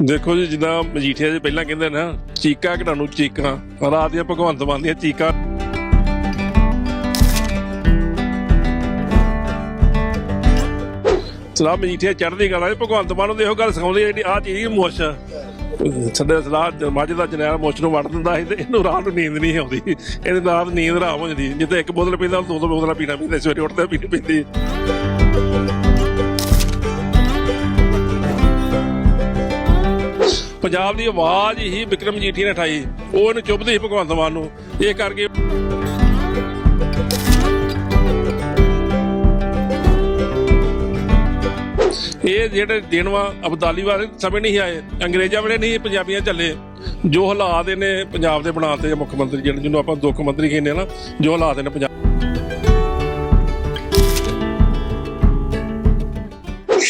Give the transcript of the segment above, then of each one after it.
ਦੇਖੋ ਜੀ, ਜਿੱਦਾਂ ਮਜੀਠੀਆ ਜੀ ਪਹਿਲਾਂ ਕਹਿੰਦੇ ਨਾ ਚੀਕਾਂ ਘੜਾਂ ਚੀਕਾਂ। ਰਾਤ ਦੀਆਂ ਭਗਵੰਤ ਮਾਨ ਦੀਆਂ ਚੀਕਾਂ। ਸਲਾਹ ਮਜੀਠੀਆ ਚੜ੍ਹਦੀ ਕਲਾ ਚ, ਭਗਵੰਤ ਮਾਨ ਨੂੰ ਦੇਖੋ ਗੱਲ ਸਿਖਾਉਂਦੇ ਜਿਹੜੀ ਆ ਚੀਜ਼ ਮੁੱਛ ਸਾਡੇ ਸਲਾਹ ਮੱਝ ਦਾ ਜਨੈਲ ਮੁੱਛ ਨੂੰ ਵੜ ਦਿੰਦਾ ਸੀ ਤੇ ਇਹਨੂੰ ਰਾਤ ਨੂੰ ਨੀਂਦ ਨਹੀਂ ਆਉਂਦੀ। ਇਹਦੇ ਰਾਤ ਨੀਂਦ ਹਰਾਮ ਹੋ ਜਾਂਦੀ। ਜਿੱਥੇ ਇੱਕ ਬੋਤਲ ਪੀਂਦਾ, ਦੋ ਦੋ ਬੋਤਲਾਂ ਪੀਣਾ ਪੀਂਦਾ, ਸਵੇਰੇ ਉੱਠਦਾ ਪੀਣੀ ਪੈਂਦੀ। ਪੰਜਾਬ ਦੀ ਆਵਾਜ਼ ਹੀ ਵਿਕਰਮ ਜੀਠੀ ਨੇ ਉਠਾਈ ਉਹ ਇਹਨੂੰ ਚੁੱਭਦੀ ਸੀ ਭਗਵੰਤ ਮਾਨ ਨੂੰ। ਇਹ ਕਰਕੇ ਇਹ ਜਿਹੜੇ ਦਿਨ ਵਾ, ਅਬਦਾਲੀ ਵਾਲੇ ਸਮੇਂ ਨਹੀਂ ਆਏ। ਅੰਗਰੇਜ਼ਾਂ ਵੇਲੇ ਨਹੀਂ ਪੰਜਾਬੀਆਂ ਚੱਲੇ। ਜੋ ਹਾਲਾਤ ਇਹਨੇ ਪੰਜਾਬ ਦੇ ਬਣਾਤੇ ਮੁੱਖ ਮੰਤਰੀ ਜਿਹੜੇ, ਜਿਹਨੂੰ ਆਪਾਂ ਦੁੱਖ ਮੰਤਰੀ ਕਹਿੰਦੇ ਆ ਨਾ, ਜੋ ਹਾਲਾਤ ਇਹਨੇ ਪੰਜਾਬ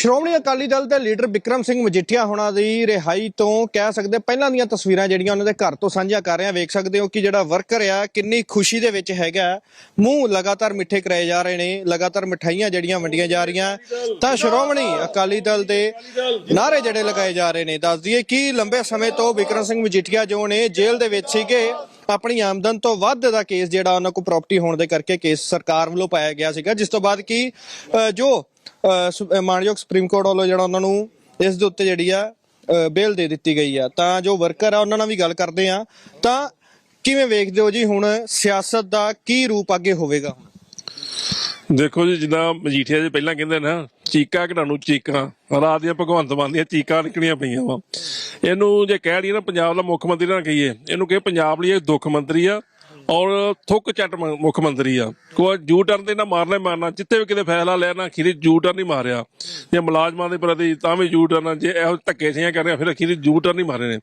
ਸ਼੍ਰੋਮਣੀ ਅਕਾਲੀ ਦਲ ਦੇ ਲੀਡਰ ਵਿਕਰਮ ਸਿੰਘ ਮਜੀਠੀਆ ਹੋਣਾ ਦੀ ਰਿਹਾਈ ਤੋਂ ਕਹਿ ਸਕਦੇ ਪਹਿਲਾਂ ਦੀਆਂ ਤਸਵੀਰਾਂ ਜਿਹੜੀਆਂ ਉਹਨਾਂ ਦੇ ਘਰ ਤੋਂ ਸਾਂਝਾ ਕਰ ਰਹੇ ਆ ਵੇਖ ਸਕਦੇ ਹੋ ਕਿ ਜਿਹੜਾ ਵਰਕਰ ਆ, ਕਿੰਨੀ ਖੁਸ਼ੀ ਦੇ ਵਿੱਚ ਹੈਗਾ। ਮੂੰਹ ਲਗਾਤਾਰ ਮਿੱਠੇ ਕਰਾਏ ਜਾ ਰਹੇ ਨੇ, ਲਗਾਤਾਰ ਮਠਾਈਆਂ ਜਿਹੜੀਆਂ ਵੰਡੀਆਂ ਜਾ ਰਹੀਆਂ। ਤਾਂ ਸ਼੍ਰੋਮਣੀ ਅਕਾਲੀ ਦਲ ਦੇ ਨਾਰੇ ਜਿਹੜੇ ਲਗਾਏ ਜਾ ਰਹੇ ਨੇ। ਦੱਸ ਦਈਏ ਕਿ ਲੰਬੇ ਸਮੇਂ ਤੋਂ ਵਿਕਰਮ ਸਿੰਘ ਮਜੀਠੀਆ ਜੋ ਨੇ ਜੇਲ੍ਹ ਦੇ ਵਿੱਚ ਸੀਗੇ ਆਪਣੀ ਆਮਦਨ ਤੋਂ ਵੱਧ ਦਾ ਕੇਸ ਜਿਹੜਾ ਉਹਨਾਂ ਕੋਲ ਪ੍ਰਾਪਰਟੀ ਹੋਣ ਦੇ ਕਰਕੇ ਕੇਸ ਸਰਕਾਰ ਵੱਲੋਂ ਪਾਇਆ ਗਿਆ ਸੀਗਾ, ਜਿਸ ਤੋਂ ਬਾਅਦ ਕਿ ਜੋ ਮਾਨਯੋਗ ਸੁਪਰੀਮ ਕੋਰਟ ਵੱਲੋਂ ਜਿਹੜਾ ਉਹਨਾਂ ਨੂੰ ਇਸ ਦੇ ਉੱਤੇ ਜਿਹੜੀ ਆ ਬੇਲ ਦੇ ਦਿੱਤੀ ਗਈ ਆ। ਤਾਂ ਜੋ ਵਰਕਰ ਆ, ਉਹਨਾਂ ਨਾਲ ਵੀ ਗੱਲ ਕਰਦੇ ਆ। ਤਾਂ ਕਿਵੇਂ ਵੇਖਦੇ ਹੋ ਜੀ ਹੁਣ ਸਿਆਸਤ ਦਾ ਕੀ ਰੂਪ ਅੱਗੇ ਹੋਵੇਗਾ? ਦੇਖੋ ਜੀ, ਜਿੱਦਾਂ ਮਜੀਠੀਆ ਜੀ ਪਹਿਲਾਂ ਕਹਿੰਦੇ ਨਾ ਚੀਕਾਂ ਘੜਾਂ ਨੂੰ ਚੀਕਾਂ। ਰਾਤ ਦੀਆਂ ਭਗਵੰਤ ਮਾਨ ਦੀਆਂ ਚੀਕਾਂ ਨਿਕਲੀਆਂ ਪਈਆਂ ਵਾ। ਇਹਨੂੰ ਜੇ ਕਹਿ ਲਈਏ ਨਾ, ਪੰਜਾਬ ਦਾ ਮੁੱਖ ਮੰਤਰੀ ਨਾ ਕਹੀਏ, ਇਹਨੂੰ ਕਹੇ ਪੰਜਾਬ ਲਈ ਇਹ ਦੁੱਖ ਮੰਤਰੀ ਆ ਔਰ ਥੁੱਕ ਚੱਟ ਮ- ਮੁੱਖ ਮੰਤਰੀ ਆ। ਕੋਈ ਜੂ ਟਰਨ ਤੇ ਨਾ ਮਾਰਨਾ ਹੀ ਮਾਰਨਾ ਜਿੱਥੇ ਵੀ ਕਿਤੇ ਫੈਸਲਾ ਲੈਣਾ ਅਖੀਰੀ ਜੂ ਟਰਨ ਨਹੀਂ ਮਾਰਿਆ। ਜੇ ਮੁਲਾਜ਼ਮਾਂ ਦੇ ਪ੍ਰਤੀ ਤਾਂ ਵੀ ਜੂ ਟਰਨ ਜੇ ਇਹੋ ਧੱਕੇ ਸਿਆਂ ਕਰ ਰਿਹਾ ਫਿਰ ਅਖੀਰੀ ਜੂ ਟਰਨ ਨਹੀਂ ਮਾਰੇ ਨੇ।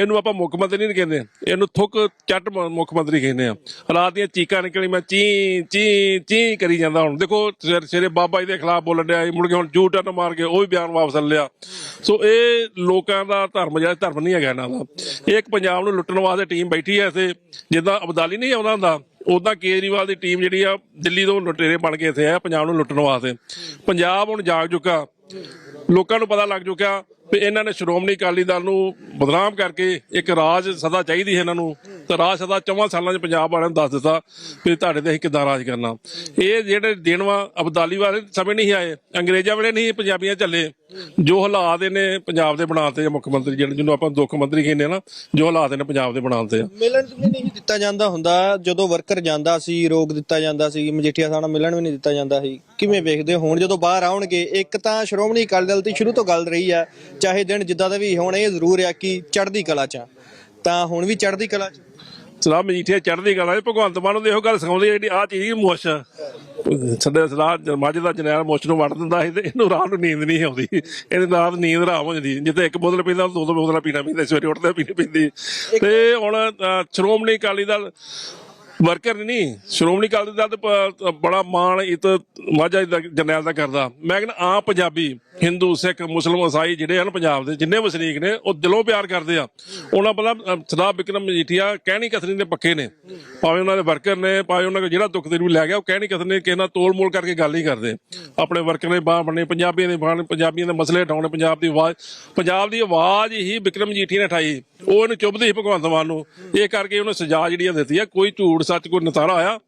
ਇਹਨੂੰ ਆਪਾਂ ਮੁੱਖ ਮੰਤਰੀ ਨਹੀਂ ਕਹਿੰਦੇ। ਇਹਨੂੰ ਥੁੱਕ ਚੱਟ ਮ- ਮੁੱਖ ਮੰਤਰੀ ਕਹਿੰਦੇ ਆ। ਰਾਤ ਦੀਆਂ ਚੀਕਾਂ ਨਿਕਲੀ ਮੈਂ ਚੀ ਚੀ ਚੀ ਕਰੀ ਜਾਂਦਾ ਹੁਣ। ਦੇਖੋ ਸਵੇਰੇ ਸਵੇਰੇ ਬਾਬਾ ਜੀ ਦੇ ਖਿਲਾਫ ਬੋਲਣ ਡਿਆ ਸੀ, ਮੁੜ ਕੇ ਹੁਣ ਜੂ ਟਰਨ ਮਾਰ ਕੇ ਉਹ ਵੀ ਬਿਆਨ ਵਾਪਸ ਲੈ ਲਿਆ। ਸੋ ਇਹ ਲੋਕਾਂ ਦਾ ਧਰਮ ਜਿਹੜਾ ਧਰਮ ਨਹੀਂ ਹੈਗਾ ਇਹਨਾਂ ਦਾ। ਇਹ ਇੱਕ ਪੰਜਾਬ ਨੂੰ ਲੁੱਟਣ ਵਾਸਤੇ ਟੀਮ ਬੈਠੀ ਹੈ ਇੱਥੇ ਜਿੱਦਾਂ ਅਬਦਾਲੀ ਨਹੀਂ ਆਉਂਦਾ ਹੁੰਦਾ। ਉਦਾਂ ਕੇਜਰੀਵਾਲ ਦੀ ਟੀਮ ਜਿਹੜੀ ਆ, ਦਿੱਲੀ ਤੋਂ ਲੁਟੇਰੇ ਬਣ ਕੇ ਇੱਥੇ ਆ, ਪੰਜਾਬ ਨੂੰ ਲੁੱਟਣ ਵਾਸਤੇ। ਪੰਜਾਬ ਹੁਣ ਜਾਗ ਚੁੱਕਾ। ਲੋਕਾਂ ਨੂੰ ਪਤਾ ਲੱਗ ਚੁੱਕਿਆ ਵੀ ਇਹਨਾਂ ਨੇ ਸ਼੍ਰੋਮਣੀ ਅਕਾਲੀ ਦਲ ਨੂੰ ਬਦਨਾਮ ਕਰਕੇ ਇੱਕ ਰਾਜ ਸਦਾ ਚਾਹੀਦੀ ਹੈ ਇਹਨਾਂ ਨੂੰ। ਤਾਂ ਰਾਜ ਸਦਾ ਚੌਵਾਂ ਸਾਲਾਂ 'ਚ ਪੰਜਾਬ ਵਾਲਿਆਂ ਨੂੰ ਦੱਸ ਦਿੱਤਾ ਵੀ ਤੁਹਾਡੇ ਤੇ ਅਸੀਂ ਕਿੱਦਾਂ ਰਾਜ ਕਰਨਾ। ਇਹ ਜਿਹੜੇ ਦਿਨ ਵਾ ਅਬਦਾਲੀ ਵਾਲੇ ਸਮੇਂ ਨਹੀਂ ਆਏ, ਅੰਗਰੇਜ਼ਾਂ ਵੇਲੇ ਨਹੀਂ ਪੰਜਾਬੀਆਂ ਚੱਲੇ। ਜੋ ਹਾਲਾਤ ਇਹਨੇ ਪੰਜਾਬ ਦੇ ਬਣਾਤੇ ਮੁੱਖ ਮੰਤਰੀ ਜਿਹੜੇ ਜਿਹਨੂੰ ਆਪਾਂ ਦੁੱਖ ਮੰਤਰੀ ਕਹਿੰਦੇ ਆ ਨਾ ਜੋ ਹਾਲਾਤ ਇਹਨੇ ਪੰਜਾਬ ਦੇ ਬਣਾਤੇ ਆ। ਮਿਲਣ ਵੀ ਨਹੀਂ ਦਿੱਤਾ ਜਾਂਦਾ ਹੁੰਦਾ। ਜਦੋਂ ਵਰਕਰ ਜਾਂਦਾ ਸੀ ਰੋਕ ਦਿੱਤਾ ਜਾਂਦਾ ਸੀ ਮਜੀਠੀਆ ਸਾਹਿਬ ਨਾਲ ਮਿਲਣ ਵੀ ਨਹੀਂ ਦਿੱਤਾ ਜਾਂਦਾ ਸੀ। ਕਿਵੇਂ ਵੇਖਦੇ ਹੋ ਹੁਣ ਜਦੋਂ ਬਾਹਰ ਆਉਣਗੇ ਇੱਕ ਤਾਂ ਸ਼੍ਰੋਮਣੀ ਅਕਾਲੀ ਦਲ ਦੀ ਸ਼ੁਰੂ ਤੋਂ ਗੱਲ ਰਹੀ ਆ ਚਾਹੇ ਦਿਨ ਜਿੱਦਾਂ ਦਾ ਵੀ ਹੁਣ ਇਹ ਜ਼ਰੂਰ ਆ ਕਿ ਚੜ੍ਹਦੀ ਕਲਾ ਚ। ਤਾਂ ਹੁਣ ਵੀ ਚੜ੍ਹਦੀ ਕਲਾ ਚ ਸਲਾਹ ਮਜੀਠੀਆ ਚੜ੍ਹਦੀ ਕਲਾ ਚ ਭਗਵੰਤ ਮਾਨ ਨੂੰ ਦੇਖੋ ਗੱਲ ਸਿਖਾਉਂਦੀ ਜਿਹੜੀ ਆ ਚੀਜ਼ ਮੁੱਛ ਸਾਡੇ ਸਲਾਹ ਮੱਝ ਦਾ ਜਨੈਲ ਮੁੱਛ ਨੂੰ ਵੜ ਦਿੰਦਾ ਸੀ ਤੇ ਇਹਨੂੰ ਰਾਤ ਨੂੰ ਨੀਂਦ ਨਹੀਂ ਆਉਂਦੀ। ਇਹਦੇ ਰਾਤ ਨੀਂਦ ਹਰਾਮ ਹੋ ਜਾਂਦੀ। ਜਿੱਥੇ ਇੱਕ ਬੋਤਲ ਪੀਂਦਾ ਦੋ ਦੋ ਬੋਤਲਾਂ ਪੀਣਾ ਪੀਂਦਾ ਸਵੇਰੇ ਉੱਠਦਾ ਪੀਣੀ ਪੈਂਦੀ। ਤੇ ਹੁਣ ਸ਼੍ਰੋਮਣੀ ਅਕਾਲੀ ਦਲ ਵਰਕਰ ਨਹੀਂ ਸ਼੍ਰੋਮਣੀ ਅਕਾਲੀ ਦਲ ਤੇ ਪ- ਬੜਾ ਮਾਣ ਇਤ ਮਾਝਾ ਜਰਨੈਲ ਦਾ ਕਰਦਾ। ਮੈਂ ਕਹਿੰਦਾ ਆ ਪੰਜਾਬੀ ਹਿੰਦੂ ਸਿੱਖ ਮੁਸਲਮਾਨ ਈਸਾਈ ਜਿਹੜੇ ਹਨ ਪੰਜਾਬ ਦੇ ਜਿੰਨੇ ਵਸਨੀਕ ਨੇ ਉਹ ਦਿਲੋਂ ਪਿਆਰ ਕਰਦੇ ਆ। ਉਹਨਾਂ ਪਤਾ ਅ, ਸਰਦਾਰ ਵਿਕਰਮ ਮਜੀਠੀਆ ਕਹਿਣੀ ਕਥਨੀ ਦੇ ਪੱਕੇ ਨੇ। ਭਾਵੇਂ ਉਹਨਾਂ ਦੇ ਵਰਕਰ ਨੇ ਭਾਵੇਂ ਉਹਨਾਂ ਕੋਲ ਜਿਹੜਾ ਦੁੱਖ ਦੇ ਲੈ ਗਿਆ ਉਹ ਕਹਿਣੀ ਕਥਨੀ ਕਿਸੇ ਨਾਲ ਤੋਲ ਮੋਲ ਕਰਕੇ ਗੱਲ ਨਹੀਂ ਕਰਦੇ। ਆਪਣੇ ਵਰਕਰ ਨੇ ਬਾਹ ਬਣੇ ਪੰਜਾਬੀਆਂ ਦੇ ਬਾਹ ਪੰਜਾਬੀਆਂ ਦੇ ਮਸਲੇ ਉਠਾਉਣੇ ਪੰਜਾਬ ਦੀ ਆਵਾਜ਼ ਪੰਜਾਬ ਦੀ ਆਵਾਜ਼ ਹੀ ਵਿਕਰਮ ਮਜੀਠੀਆ ਨੇ ਉਠਾਈ। ਉਹ ਇਹਨੂੰ ਚੁੱਭਦੀ ਸੀ ਭਗਵੰਤ ਮਾਨ ਨੂੰ। ਇਹ ਕਰਕੇ ਉਹਨੇ ਸਜ਼ਾ ਜਿਹੜੀ ਆ ਦਿੱਤੀ ਆ ਕੋਈ ਝੂਠ ਸੱਚ ਕੋਈ ਨਤਾਰਾ ਆਇਆ।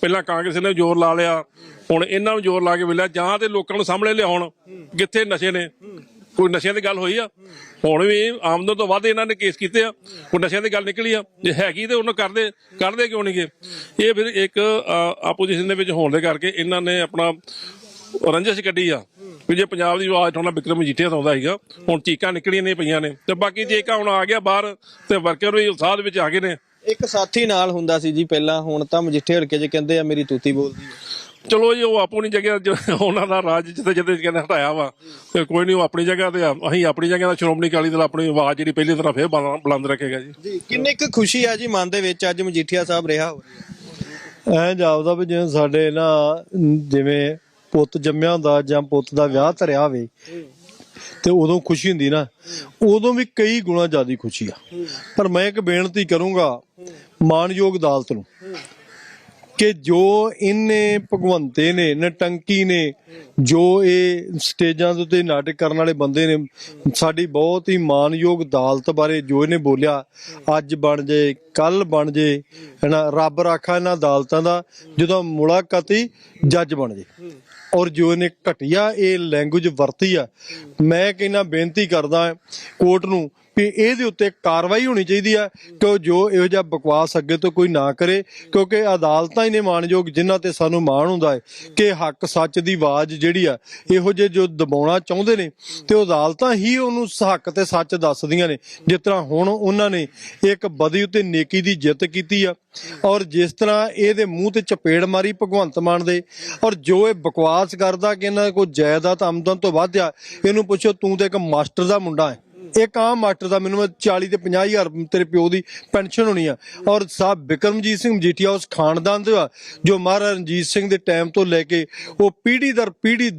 ਪਹਿਲਾਂ ਕਾਂਗਰਸ ਨੇ ਜ਼ੋਰ ਲਾ ਲਿਆ। ਹੁਣ ਇਹਨਾਂ ਨੂੰ ਜ਼ੋਰ ਲਾ ਕੇ ਵੇਲਿਆ ਜਾਂ ਤੇ ਲੋਕਾਂ ਨੂੰ ਸਾਹਮਣੇ ਲਿਆਉਣ, ਕਿੱਥੇ ਨਸ਼ੇ ਨੇ। ਕੋਈ ਨਸ਼ਿਆਂ ਦੀ ਗੱਲ ਹੋਈ ਆ। ਹੁਣ ਵੀ ਆਮਦਨ ਤੋਂ ਵੱਧ ਇਹਨਾਂ ਨੇ ਕੇਸ ਕੀਤੇ ਆ। ਕੋਈ ਨਸ਼ਿਆਂ ਦੀ ਗੱਲ ਨਿਕਲੀ ਆ। ਜੇ ਹੈਗੀ ਤੇ ਉਹਨੂੰ ਕਰਦੇ ਕਰਦੇ ਕਿਉਂ ਨਹੀਂਗੇ? ਇਹ ਫਿਰ ਇੱਕ ਆਪੋਜੀਸ਼ਨ ਦੇ ਵਿੱਚ ਹੋਣ ਦੇ ਕਰਕੇ ਇਹਨਾਂ ਨੇ ਆਪਣਾ ਰੰਜਿਸ਼ ਕੱਢੀ ਆ। ਵੀ ਜੇ ਪੰਜਾਬ ਦੀ ਆਵਾਜ਼ ਉਠਾਉਣਾ ਵਿਕਰਮ ਮਜੀਠੀਆ ਤੋਂ ਆਉਂਦਾ ਸੀਗਾ, ਹੁਣ ਚੀਕਾਂ ਨਿਕਲੀਆਂ ਨੇ ਪਈਆਂ ਨੇ। ਤੇ ਬਾਕੀ ਜੇ ਕਾ ਹੁਣ ਆ ਗਿਆ ਬਾਹਰ, ਤੇ ਵਰਕਰ ਵੀ ਉਤਸ਼ਾਹ ਦੇ ਵਿੱਚ ਆ ਗਏ ਨੇ। ਇੱਕ ਸਾਥੀ ਨਾਲ ਹੁੰਦਾ ਸੀ ਜੀ ਪਹਿਲਾਂ ਹੁਣ ਤਾਂ ਮਜੀਠੇ ਹਲਕੇ 'ਚ ਕਹਿੰਦੇ ਆ ਮੇਰੀ ਤੂਤੀ ਬੋਲਦੀ ਆ ਚਲੋ ਜੀ ਉਹ ਆਪਣੀ ਜਗ੍ਹਾ ਜੋ ਉਹਨਾਂ ਦਾ ਰਾਜ ਜਿੱਥੇ ਜਿੱਥੇ ਕਹਿੰਦੇ ਹਟਾਇਆ ਵਾ ਤੇ ਕੋਈ ਨਹੀਂ ਉਹ ਆਪਣੀ ਜਗ੍ਹਾ ਤੇ ਆ। ਅਸੀਂ ਆਪਣੀ ਜਗ੍ਹਾ ਦਾ ਸ਼੍ਰੋਮਣੀ ਅਕਾਲੀ ਦਲ ਆਪਣੀ ਆਵਾਜ਼ ਜਿਹੜੀ ਪਹਿਲੀ ਤਰ੍ਹਾਂ ਫੇਰ ਬੁਲੰਦ- ਬੁਲੰਦ ਰੱਖੇਗਾ ਜੀ। ਜੀ ਕਿੰਨੀ ਕੁ ਖੁਸ਼ੀ ਆ ਜੀ ਮਨ ਦੇ ਵਿੱਚ ਅੱਜ ਮਜੀਠੀਆ ਸਾਹਿਬ ਰਿਹਾ ਹੋ ਰਿਹਾ ਐ ਜਾਪਦਾ ਵੀ ਜਿਵੇਂ ਸਾਡੇ ਨਾ ਜਿਵੇਂ ਪੁੱਤ ਜੰਮਿਆ ਹੁੰਦਾ ਜਾਂ ਪੁੱਤ ਦਾ ਵਿਆਹ ਧਰਿਆ ਹੋਵੇ ਤੇ ਉਦੋਂ ਖੁਸ਼ੀ ਹੁੰਦੀ ਨਾ। ਉਦੋਂ ਵੀ ਕਈ ਗੁਣਾ ਜ਼ਿਆਦੀ ਖੁਸ਼ੀ ਆ। ਪਰ ਮੈਂ ਇੱਕ ਬੇਨਤੀ ਕਰੂੰਗਾ ਮਾਨਯੋਗ ਅਦਾਲਤ ਨੂੰ ਕਿ ਜੋ ਇਹਨੇ ਭਗਵੰਤੇ ਨੇ, ਨਟੰਕੀ ਨੇ, ਜੋ ਇਹ ਸਟੇਜਾਂ ਦੇ ਉੱਤੇ ਨਾਟਕ ਕਰਨ ਵਾਲੇ ਬੰਦੇ ਨੇ, ਸਾਡੀ ਬਹੁਤ ਹੀ ਮਾਨਯੋਗ ਅਦਾਲਤ ਬਾਰੇ ਜੋ ਇਹਨੇ ਬੋਲਿਆ, ਅੱਜ ਬਣ ਜੇ ਕੱਲ ਬਣ ਜੇ, ਹਨਾ, ਰੱਬ ਰਾਖਾ ਇਹਨਾਂ ਅਦਾਲਤਾਂ ਦਾ, ਜਦੋਂ ਮੁਲਾਕਾਤੀ ਜੱਜ ਬਣ ਜੇ। ਔਰ ਜੋ ਇਹਨੇ ਘਟਿਆ ਇਹ ਲੈਂਗੁਏਜ ਵਰਤੀ ਆ ਮੈਂ ਕਹਿੰਦਾ ਬੇਨਤੀ ਕਰਦਾ ਕੋਰਟ ਨੂੰ ਵੀ ਇਹਦੇ ਉੱਤੇ ਕਾਰਵਾਈ ਹੋਣੀ ਚਾਹੀਦੀ ਆ ਕਿ ਜੋ ਇਹੋ ਜਿਹਾ ਬਕਵਾਸ ਅੱਗੇ ਤੋਂ ਕੋਈ ਨਾ ਕਰੇ, ਕਿਉਂਕਿ ਅਦਾਲਤਾਂ ਹੀ ਨੇ ਮਾਣਯੋਗ ਜਿਨ੍ਹਾਂ ਤੇ ਸਾਨੂੰ ਮਾਣ ਹੁੰਦਾ ਹੈ ਕਿ ਹੱਕ ਸੱਚ ਦੀ ਆਵਾਜ਼ ਜਿਹੜੀ ਆ, ਇਹੋ ਜਿਹੇ ਜੋ ਦਬਾਉਣਾ ਚਾਹੁੰਦੇ ਨੇ ਤੇ ਉਹ ਅਦਾਲਤਾਂ ਹੀ ਉਹਨੂੰ ਹੱਕ ਤੇ ਸੱਚ ਦੱਸਦੀਆਂ ਨੇ। ਜਿਸ ਤਰ੍ਹਾਂ ਹੁਣ ਉਹਨਾਂ ਨੇ ਇੱਕ ਬਦੀ ਉੱਤੇ ਨੇਕੀ ਦੀ ਜਿੱਤ ਕੀਤੀ ਆ ਔਰ ਜਿਸ ਤਰ੍ਹਾਂ ਇਹਦੇ ਮੂੰਹ ਤੇ ਚਪੇੜ ਮਾਰੀ ਭਗਵੰਤ ਮਾਨ ਦੇ ਔਰ ਜੋ ਇਹ ਬਕਵਾਸ ਕਰਦਾ ਕਿ ਇਹਨਾਂ ਕੋਲ ਜਾਇਦਾਦ ਆਮਦਨ ਤੋਂ ਵੱਧ ਆ, ਇਹਨੂੰ ਪੁੱਛੋ ਤੂੰ ਤੇ ਇੱਕ ਮਾਸਟਰ ਦਾ ਮੁੰਡਾ ਹੈ। ਇੱਕ ਆਮ ਮਾਸਟਰ ਦਾ ਮੈਨੂੰ 40 ਤੇ 50 ਹਜ਼ਾਰ ਤੇਰੇ ਪਿਓ ਦੀ ਪੈਨਸ਼ਨ ਹੋਣੀ ਆ। ਔਰ ਸਾਹਿਬ ਬਿਕਰਮਜੀਤ ਸਿੰਘ ਮਜੀਠੀਆ ਉਸ ਖਾਨਦਾਨ ਦੇ ਆ, ਜੋ ਮਹਾਰਾਜਾ ਰਣਜੀਤ ਸਿੰਘ ਦੇ ਟਾਈਮ ਤੋਂ ਲੈ ਕੇ ਉਹ ਪੀੜ੍ਹੀ ਦਰ ਪੀੜ੍ਹੀ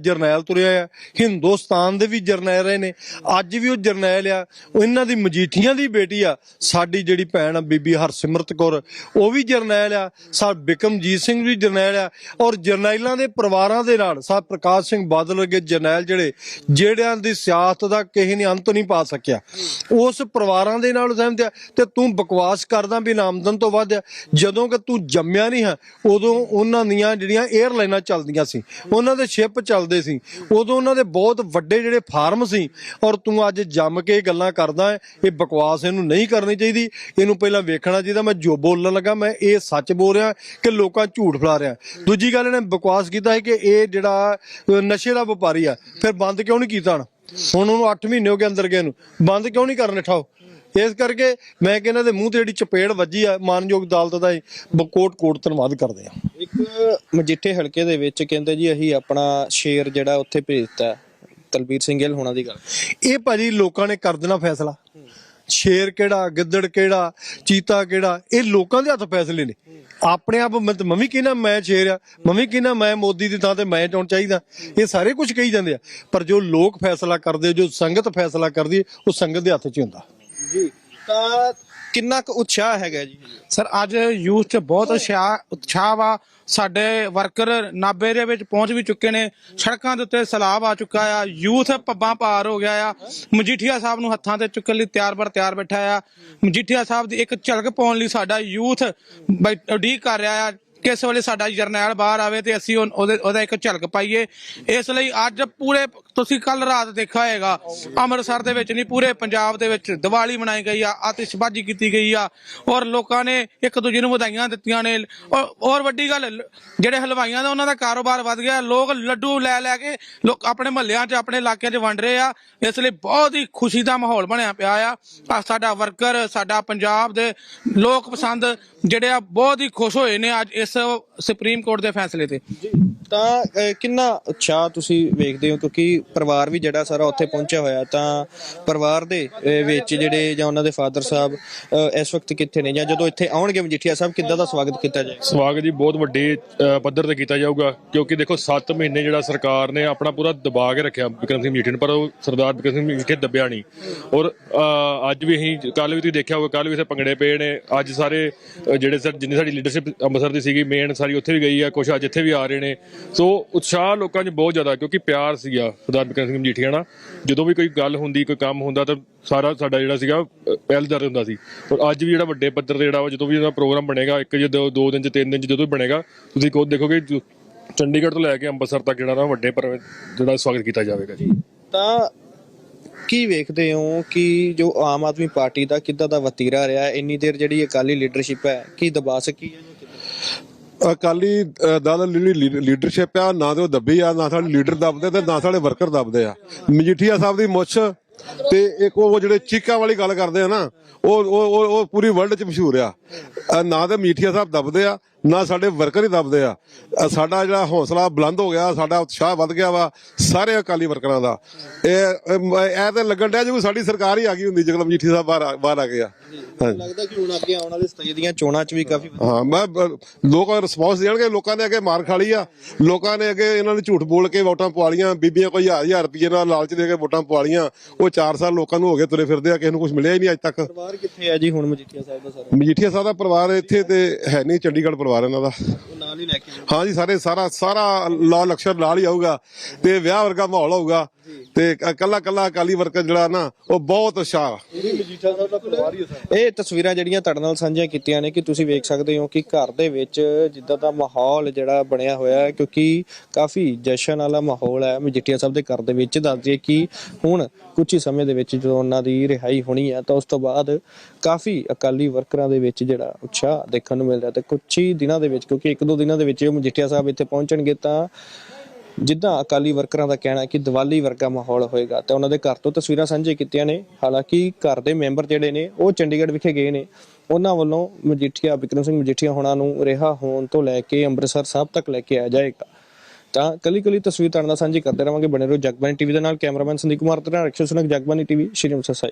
ਜਰਨੈਲ ਤੁਰਿਆ ਆ। ਹਿੰਦੁਸਤਾਨ ਦੇ ਵੀ ਜਰਨੈਲ ਰਹੇ ਨੇ। ਅੱਜ ਵੀ ਉਹ ਜਰਨੈਲ ਆ। ਉਹ ਇਹਨਾਂ ਦੀ ਮਜੀਠੀਆਂ ਦੀ ਬੇਟੀ ਆ। ਸਾਡੀ ਜਿਹੜੀ ਭੈਣ ਆ, ਬੀਬੀ ਹਰਸਿਮਰਤ ਕੌਰ, ਉਹ ਵੀ ਜਰਨੈਲ ਆ। ਸਾਹਿਬ ਬਿਕਰਮਜੀਤ ਸਿੰਘ ਵੀ ਜਰਨੈਲ ਆ। ਔਰ ਜਰਨੈਲਾਂ ਦੇ ਪਰਿਵਾਰਾਂ ਦੇ ਨਾਲ ਸਾਹਿਬ ਪ੍ਰਕਾਸ਼ ਸਿੰਘ ਬਾਦਲ ਵਰਗੇ ਜਰਨੈਲ ਜਿਹੜੇ, ਜਿਹੜਿਆਂ ਦੀ ਸਿਆਸਤ ਦਾ ਕਿਸੇ ਨੇ ਅੰਤ ਨਹੀਂ ਪਾ ਸਕਿਆ। ਉਸ ਪਰਿਵਾਰਾਂ ਦੇ ਨਾਲ ਸਹਿਮਤ ਆ ਤੇ ਤੂੰ ਬਕਵਾਸ ਕਰਦਾ ਵੀ ਆਮਦਨ ਤੋਂ ਵੱਧ ਆ। ਜਦੋਂ ਕਿ ਤੂੰ ਜੰਮਿਆ ਨਹੀਂ ਹੈ, ਉਦੋਂ ਉਹਨਾਂ ਦੀਆਂ ਜਿਹੜੀਆਂ 에ਅਰਲਾਈਨਾਂ ਚੱਲਦੀਆਂ ਸੀ, ਉਹਨਾਂ ਦੇ ਸ਼ਿਪ ਚੱਲਦੇ ਸੀ, ਉਦੋਂ ਉਹਨਾਂ ਦੇ ਬਹੁਤ ਵੱਡੇ ਜਿਹੜੇ ਫਾਰਮ ਸੀ ਔਰ ਤੂੰ ਅੱਜ ਜੰਮ ਕੇ ਇਹ ਗੱਲਾਂ ਕਰਦਾ ਹੈ, ਇਹ ਬਕਵਾਸ ਇਹਨੂੰ ਨਹੀਂ ਕਰਨੀ ਚਾਹੀਦੀ। ਇਹਨੂੰ ਪਹਿਲਾਂ ਵੇਖਣਾ ਚਾਹੀਦਾ, ਮੈਂ ਜੋ ਬੋਲਣ ਲੱਗਾ, ਮੈਂ ਇਹ ਸੱਚ ਬੋਲ ਰਿਹਾ ਕਿ ਲੋਕਾਂ ਝੂਠ ਫੈਲਾ ਰਿਹਾ। ਦੂਜੀ ਗੱਲ ਇਹਨੇ ਬਕਵਾਸ ਕੀਤਾ ਹੈ ਕਿ ਇਹ ਜਿਹੜਾ ਨਸ਼ੇ ਦਾ ਵਪਾਰੀ ਆ, ਫਿਰ ਬੰਦ ਕਿਉਂ ਨਹੀਂ ਕੀਤਾ ਹੁਣ? ਹੁਣ ਉਹਨੂੰ 8 ਮਹੀਨੇ ਹੋ ਗਏ ਅੰਦਰ ਗਏ ਨੂੰ। ਬੰਦ ਕਿਉਂ ਨਹੀਂ ਕਰਨ ਠਾਓ? ਇਸ ਕਰਕੇ ਮੈਂ ਕਿ ਇਹਨਾਂ ਦੇ ਮੂੰਹ ਤੇ ਜਿਹੜੀ ਚਪੇੜ ਵੱਜੀ ਆ ਮਾਨਯੋਗ ਅਦਾਲਤ ਦਾ ਕੋਟ ਕੋਟ ਧੰਨਵਾਦ ਕਰਦੇ ਆ। ਇੱਕ ਮਜੀਠੇ ਹਲਕੇ ਦੇ ਵਿੱਚ ਕਹਿੰਦੇ ਜੀ ਅਸੀਂ ਆਪਣਾ ਸ਼ੇਰ ਜਿਹੜਾ ਉੱਥੇ ਭੇਜਤਾ ਤਲਬੀਰ ਸਿੰਘ ਗਿੱਲ ਹੋਣਾ ਦੀ ਗੱਲ। ਇਹ ਭਾਜੀ ਲੋਕਾਂ ਨੇ ਕਰ ਦੇਣਾ ਫੈਸਲਾ। ਸ਼ੇਰ ਕਿਹੜਾ, ਗਿੱਦੜ ਕਿਹੜਾ, ਚੀਤਾ ਕਿਹੜਾ, ਇਹ ਲੋਕਾਂ ਦੇ ਹੱਥ ਫੈਸਲੇ ਨੇ। ਆਪਣੇ ਆਪ ਮੈਂ ਤਾਂ ਕਹਿੰਦਾ ਮੈਂ ਸ਼ੇਰ ਆ ਮੰਮੀ ਕਹਿੰਦਾ ਮੈਂ ਮੋਦੀ ਦੀ ਥਾਂ ਤੇ ਮੈਂ ਚੋਣ ਚਾਹੀਦਾ। ਇਹ ਸਾਰੇ ਕੁਝ ਕਹੀ ਜਾਂਦੇ ਆ। ਪਰ ਜੋ ਲੋਕ ਫੈਸਲਾ ਕਰਦੇ, ਜੋ ਸੰਗਤ ਫੈਸਲਾ ਕਰਦੀ ਉਹ ਸੰਗਤ ਦੇ ਹੱਥ 'ਚ ਹੀ ਹੁੰਦਾ। ਜੀ, ਤਾਂ ਕਿੰਨਾ ਕੁ ਉਤਸ਼ਾਹ ਹੈਗਾ ਜੀ? ਸਰ, ਅੱਜ ਯੂਥ 'ਚ ਬਹੁਤ ਉਤਸ਼ਾਹ ਉਤਸ਼ਾਹ ਵਾ। ਸਾਡੇ ਵਰਕਰ ਨਾਬੇ ਦੇ ਵਿੱਚ ਪਹੁੰਚ ਵੀ ਚੁੱਕੇ ਨੇ। ਸੜਕਾਂ ਦੇ ਉੱਤੇ ਸਲਾਬ ਆ ਚੁੱਕਾ ਆ। ਯੂਥ ਪੱਬਾਂ ਪਾਰ ਹੋ ਗਿਆ ਆ। ਮਜੀਠੀਆ ਸਾਹਿਬ ਨੂੰ ਹੱਥਾਂ ਤੇ ਚੁੱਕਣ ਲਈ ਤਿਆਰ ਬਰ ਤਿਆਰ ਬੈਠਾ ਆ। ਮਜੀਠੀਆ ਸਾਹਿਬ ਦੀ ਇੱਕ ਝਲਕ ਪਾਉਣ ਲਈ ਸਾਡਾ ਯੂਥ ਉਡੀਕ ਕਰ ਰਿਹਾ ਆ ਕਿਸ ਵੇਲੇ ਸਾਡਾ ਜਰਨੈਲ ਬਾਹਰ ਆਵੇ ਤੇ ਅਸੀਂ ਉਹ- ਉਹਦੇ, ਉਹਦਾ ਇੱਕ ਝਲਕ ਪਾਈਏ। ਇਸ ਲਈ ਅੱਜ ਪੂਰੇ ਤੁਸੀਂ ਕੱਲ ਰਾਤ ਦੇਖਿਆ ਹੋਏਗਾ, ਅੰਮ੍ਰਿਤਸਰ ਦੇ ਵਿੱਚ ਨਹੀਂ, ਪੂਰੇ ਪੰਜਾਬ ਦੇ ਵਿੱਚ ਦੀਵਾਲੀ ਮਨਾਈ ਗਈ ਆ, ਆਤਿਸ਼ਬਾਜ਼ੀ ਕੀਤੀ ਗਈ ਆ, ਔਰ ਲੋਕਾਂ ਨੇ ਇੱਕ ਦੂਜੇ ਨੂੰ ਵਧਾਈਆਂ ਦਿੱਤੀਆਂ ਨੇ। ਔਰ ਔਰ ਵੱਡੀ ਗੱਲ ਜਿਹੜੇ ਹਲਵਾਈਆਂ ਦਾ ਉਹਨਾਂ ਦਾ ਕਾਰੋਬਾਰ ਵਧ ਗਿਆ, ਲੋਕ ਲੱਡੂ ਲੈ ਲੈ ਕੇ ਲੋਕ ਆਪਣੇ ਮਹੱਲਿਆਂ 'ਚ, ਆਪਣੇ ਇਲਾਕਿਆਂ 'ਚ ਵੰਡ ਰਹੇ ਆ, ਇਸ ਲਈ ਬਹੁਤ ਹੀ ਖੁਸ਼ੀ ਦਾ ਮਾਹੌਲ ਬਣਿਆ ਪਿਆ ਆ। ਸਾਡਾ ਵਰਕਰ, ਸਾਡਾ ਪੰਜਾਬ ਦੇ ਲੋਕ ਪਸੰਦ ਜਿਹੜੇ ਆ, ਬਹੁਤ ਹੀ ਖੁਸ਼ ਹੋਏ ਨੇ ਅੱਜ ਇਸ ਸੁਪਰੀਮ ਕੋਰਟ ਦੇ ਫੈਸਲੇ ਤੇ। ਤਾਂ ਕਿੰਨਾ ਅੱਛਾ ਤੁਸੀਂ ਵੇਖਦੇ ਹੋ? ਕਿਉਂਕਿ ਪਰਿਵਾਰ ਵੀ ਜਿਹੜਾ ਸਾਰਾ ਉੱਥੇ ਪਹੁੰਚਿਆ ਹੋਇਆ ਤਾਂ ਪਰਿਵਾਰ ਦੇ ਅਹ, ਵਿੱਚ ਜਿਹੜੇ ਜਾਂ ਉਹਨਾਂ ਦੇ ਫਾਦਰ ਸਾਹਿਬ ਅਹ, ਇਸ ਵਕਤ ਕਿੱਥੇ ਨੇ ਜਾਂ ਜਦੋਂ ਇੱਥੇ ਆਉਣਗੇ ਮਜੀਠੀਆ ਸਾਹਿਬ ਕਿੱਦਾਂ ਦਾ ਸਵਾਗਤ ਕੀਤਾ ਜਾਏਗਾ? ਸਵਾਗਤ ਜੀ ਬਹੁਤ ਵੱਡੇ ਅ, ਪੱਧਰ ਤੇ ਕੀਤਾ ਜਾਊਗਾ ਕਿਉਂਕਿ ਦੇਖੋ 7 ਮਹੀਨੇ ਜਿਹੜਾ ਸਰਕਾਰ ਨੇ ਆਪਣਾ ਪੂਰਾ ਦਬਾ ਕੇ ਰੱਖਿਆ ਬਿਕਰਮ ਸਿੰਘ ਮਜੀਠੀ ਨੂੰ ਪਰ ਉਹ ਸਰਦਾਰ ਬਿਕਰਮ ਸਿੰਘ ਮਜੀਠੇ ਦੱਬਿਆ ਨਹੀਂ। ਔਰ ਅ, ਅੱਜ ਵੀ ਅਸੀਂ ਕੱਲ ਵੀ ਤੁਸੀਂ ਦੇਖਿਆ ਹੋਊਗਾ ਕੱਲ ਵੀ ਇੱਥੇ ਭੰਗੜੇ ਪਏ ਨੇ ਅੱਜ ਸਾਰੇ ਅ, ਜਿਹੜੇ ਸਰ ਜਿੰਨੀ ਸਾਡੀ ਲੀਡਰਸ਼ਿਪ ਅੰਮ੍ਰਿਤਸਰ ਦੀ ਸੀਗੀ ਮੇਨ ਸਾਰੀ ਉੱਥੇ ਵੀ ਗਈ ਆ ਕੁਝ ਅੱਜ ਇੱਥੇ ਵੀ ਆ ਰਹੇ ਨੇ। ਸੋ ਉਤਸ਼ਾਹ ਲੋਕਾਂ 'ਚ ਬਹੁਤ ਜ਼ਿਆਦਾ ਕਿਉਂਕਿ ਪਿਆਰ ਸੀਗਾ ਸਰਦਾਰ ਬਿਕਰਮ ਸਿੰਘ ਮਜੀਠੀਆ ਜਦੋਂ ਵੀ ਕੋਈ ਗੱਲ ਹੁੰਦੀ, ਕੋਈ ਕੰਮ ਹੁੰਦਾ ਤਾਂ ਸਾਰਾ ਸਾਡਾ ਜਿਹੜਾ ਸੀਗਾ ਪਹਿਲਦਾਰ ਹੁੰਦਾ ਸੀ। ਪਰ ਅੱਜ ਵੀ ਜਿਹੜਾ ਵੱਡੇ ਪੱਧਰ ਤੇ ਜਿਹੜਾ ਵਾ, ਜਦੋਂ ਵੀ ਇਹਦਾ ਪ੍ਰੋਗਰਾਮ ਬਣੇਗਾ, ਇੱਕ ਜਾਂ ਦੋ ਦੋ ਦਿਨ ਚ, ਤਿੰਨ ਦਿਨ ਚ ਜਦੋਂ ਬਣੇਗਾ, ਤੁਸੀਂ ਖੁਦ ਦੇਖੋਗੇ ਚੰਡੀਗੜ੍ਹ ਤੋਂ ਲੈ ਕੇ ਅੰਮ੍ਰਿਤਸਰ ਤੱਕ ਜਿਹੜਾ ਨਾ ਵੱਡੇ ਪਰ ਜਿਹੜਾ ਸਵਾਗਤ ਕੀਤਾ ਜਾਵੇਗਾ ਜੀ। ਤਾਂ ਕੀ ਵੇਖਦੇ ਹੋ ਕਿ ਜੋ ਆਮ ਆਦਮੀ ਪਾਰਟੀ ਦਾ ਕਿੱਦਾਂ ਦਾ ਵਤੀਰਾ ਰਿਹਾ? ਇੰਨੀ ਦੇਰ ਜਿਹੜੀ ਅਕਾਲੀ ਲੀਡਰਸ਼ਿਪ ਹੈ, ਕੀ ਦਬਾ ਸਕੀ ਹੈ ਜਾਂ ਅਕਾਲੀ ਦਲ ਦੀ ਜਿਹੜੀ ਲੀਡਰਸ਼ਿਪ ਆ, ਨਾ ਤੇ ਉਹ ਦੱਬੀ ਆ, ਨਾ ਸਾਡੇ ਲੀਡਰ ਦੱਬਦੇ ਤੇ ਨਾ ਸਾਡੇ ਵਰਕਰ ਦੱਬਦੇ ਆ। ਮਜੀਠੀਆ ਸਾਹਿਬ ਦੀ ਮੁੱਛ ਤੇ ਇੱਕ ਉਹ ਜਿਹੜੇ ਚੀਕਾਂ ਵਾਲੀ ਗੱਲ ਕਰਦੇ ਆ ਨਾ, ਉਹ ਉਹ ਉਹ- ਪੂਰੀ ਵਰਲਡ 'ਚ ਮਸ਼ਹੂਰ ਆ। ਨਾ ਤੇ ਮਜੀਠੀਆ ਸਾਹਿਬ ਦੱਬਦੇ ਆ ਨਾ ਸਾਡੇ ਵਰਕਰ ਹੀ ਦੱਬਦੇ ਆ। ਸਾਡਾ ਜਿਹੜਾ ਹੌਸਲਾ ਬੁਲੰਦ ਹੋ ਗਿਆ ਸਾਡਾ ਉਤਸ਼ਾਹ ਵੱਧ ਗਿਆ ਵਾ ਸਾਰੇ ਅਕਾਲੀ ਵਰਕਰਾਂ ਦਾ। ਇਹ ਇਹ ਤਾਂ ਲੱਗਣ ਡਿਆ ਜਿਵੇਂ ਸਾਡੀ ਸਰਕਾਰ ਹੀ ਆ ਗਈ ਹੁੰਦੀ ਜਦੋਂ ਮਜੀਠੀਆ ਸਾਹਿਬ ਬਾਹਰ ਆ- ਬਾਹਰ ਆ ਗਿਆ ਲੱਗਦਾ ਕਿ ਹੁਣ ਅੱਗੇ ਆਉਣ ਵਾਲੇ 27 ਦੀਆਂ ਚੋਣਾਂ 'ਚ ਵੀ ਕਾਫੀ ਹਾਂ ਮੈਂ ਬ- ਲੋਕ ਰਿਸਪੌਂਸ ਦੇਣਗੇ ਲੋਕਾਂ ਨੇ ਅੱਗੇ ਮਾਰ ਖਾ ਲਈ ਆ। ਲੋਕਾਂ ਨੇ ਅੱਗੇ ਇਹਨਾਂ ਨੇ ਝੂਠ ਬੋਲ ਕੇ ਵੋਟਾਂ ਪਵਾ ਲੀਆਂ ਬੀਬੀਆਂ ਕੋਈ ਹਜ਼ਾਰ ਹਜ਼ਾਰ ਰੁਪਏ ਨਾਲ ਲਾਲਚ ਦੇ ਕੇ ਵੋਟਾਂ ਪਵਾ ਲੀਆਂ ਉਹ 4 ਸਾਲ ਲੋਕਾਂ ਨੂੰ ਹੋ ਗਏ ਤੁਰੇ ਫਿਰਦੇ ਆ ਕਿਸੇ ਨੂੰ ਕੁਝ ਮਿਲਿਆ ਹੀ ਨਹੀਂ ਅੱਜ ਤੱਕ। ਪਰਿਵਾਰ ਕਿੱਥੇ ਹੈ ਜੀ ਹੁਣ ਮਜੀਠੀਆ ਸਾਹਿਬ ਦਾ ਸਾਰਾ? ਮਜੀਠੀਆ ਸਾਹਿਬ ਦਾ ਪਰਿਵਾਰ ਇੱਥੇ ਤੇ ਹੈ ਨਹੀਂ ਚੰਡੀਗੜ੍ਹ ਪਰਿਵਾਰ ਪਰਿਵਾਰ ਇਹਨਾਂ ਦਾ ਨਾਲ ਹੀ ਲੈ ਕੇ ਹਾਂ ਜੀ ਸਾਰੇ ਸਾਰਾ ਸਾਰਾ ਲਾ ਲਕਸ਼ਰ ਨਾਲ ਹੀ ਆਊਗਾ ਤੇ ਵਿਆਹ ਵਰਗਾ ਮਾਹੌਲ ਹੋਊਗਾ ਤੇ ਕੱਲਾ ਕੱਲਾ ਅਕਾਲੀ ਵਰਕਰ ਜਿਹੜਾ ਨਾ ਉਹ ਬਹੁਤ ਉਤਸ਼ਾਹ ਇਹ ਤਸਵੀਰਾਂ ਜਿਹੜੀਆਂ ਤੁਹਾਡੇ ਨਾਲ ਸਾਂਝੀਆਂ ਕੀਤੀਆਂ ਨੇ ਕਿ ਤੁਸੀਂ ਵੇਖ ਸਕਦੇ ਹੋ ਕਿ ਘਰ ਦੇ ਵਿੱਚ ਜਿੱਦਾਂ ਦਾ ਮਾਹੌਲ ਜਿਹੜਾ ਬਣਿਆ ਹੋਇਆ ਹੈ ਕਿਉਂਕਿ ਕਾਫੀ ਜਸ਼ਨ ਵਾਲਾ ਮਾਹੌਲ ਹੈ। ਮਜੀਠੀਆ ਸਾਹਿਬ ਦੇ ਘਰ ਦੇ ਵਿੱਚ ਦੱਸ ਦਈਏ ਕਿ ਹੁਣ ਕੁਝ ਹੀ ਸਮੇਂ ਦੇ ਵਿੱਚ ਜਦੋਂ ਉਹਨਾਂ ਦੀ ਰਿਹਾਈ ਹੋਣੀ ਹੈ ਤਾਂ ਉਸ ਤੋਂ ਬਾਅਦ ਕਾਫੀ ਅਕਾਲੀ ਵਰਕਰਾਂ ਦੇ ਵਿੱਚ ਜਿਹੜਾ ਉਤਸ਼ਾਹ ਦੇਖਣ ਨੂੰ ਮਿਲ ਰਿਹਾ ਤੇ ਕੁਝ ਹੀ ਦਿਨਾਂ ਦੇ ਵਿੱਚ ਕਿਉਂਕਿ ਇੱਕ ਦੋ ਦਿਨਾਂ ਦੇ ਵਿੱਚ ਇਹ ਮਜੀਠੀਆ ਸਾਹਿਬ ਇੱਥੇ ਪਹੁੰਚਣਗੇ ਤਾਂ ਜਿੱਦਾਂ ਅਕਾਲੀ ਵਰਕਰਾਂ ਦਾ ਕਹਿਣਾ ਹੈ ਕਿ ਦੀਵਾਲੀ ਵਰਗਾ ਮਾਹੌਲ ਹੋਏਗਾ, ਤੇ ਉਹਨਾਂ ਦੇ ਘਰ ਤੋਂ ਤਸਵੀਰਾਂ ਸਾਂਝੇ ਕੀਤੀਆਂ ਨੇ। ਹਾਲਾਂਕਿ ਘਰ ਦੇ ਮੈਂਬਰ ਜਿਹੜੇ ਨੇ, ਉਹ ਚੰਡੀਗੜ੍ਹ ਵਿਖੇ ਗਏ ਨੇ। ਉਹਨਾਂ ਵੱਲੋਂ ਮਜੀਠੀਆ ਬਿਕਰਮ ਸਿੰਘ ਮਜੀਠੀਆ ਹੋਣਾ ਨੂੰ ਰਿਹਾ ਹੋਣ ਤੋਂ ਲੈ ਕੇ ਅੰਮ੍ਰਿਤਸਰ ਸਾਹਿਬ ਤੱਕ ਲੈ ਕੇ ਆਇਆ ਜਾਏਗਾ। ਤਾਂ ਕਲੀ ਕਲੀ ਤਸਵੀਰ ਤੁਹਾਡੇ ਨਾਲ ਸਾਂਝੀ ਕਰਦੇ ਰਵਾਂਗੇ। ਬਣੇ ਰਹੋ ਜਗਬਾਨੀ ਟੀਵੀ ਦੇ ਨਾਲ। ਕੈਮਰਾਮੈਨ ਸੰਦੀਪ ਕੁਮਾਰ ਤੇ ਨਾਲ ਰਖਿਓ ਸੁਨਕ ਜਗਬਾਨੀ ਟੀਵੀ, ਸ਼੍ਰੀ ਅੰਮ੍ਰਿਤਸਰ ਸਾਹਿਬ।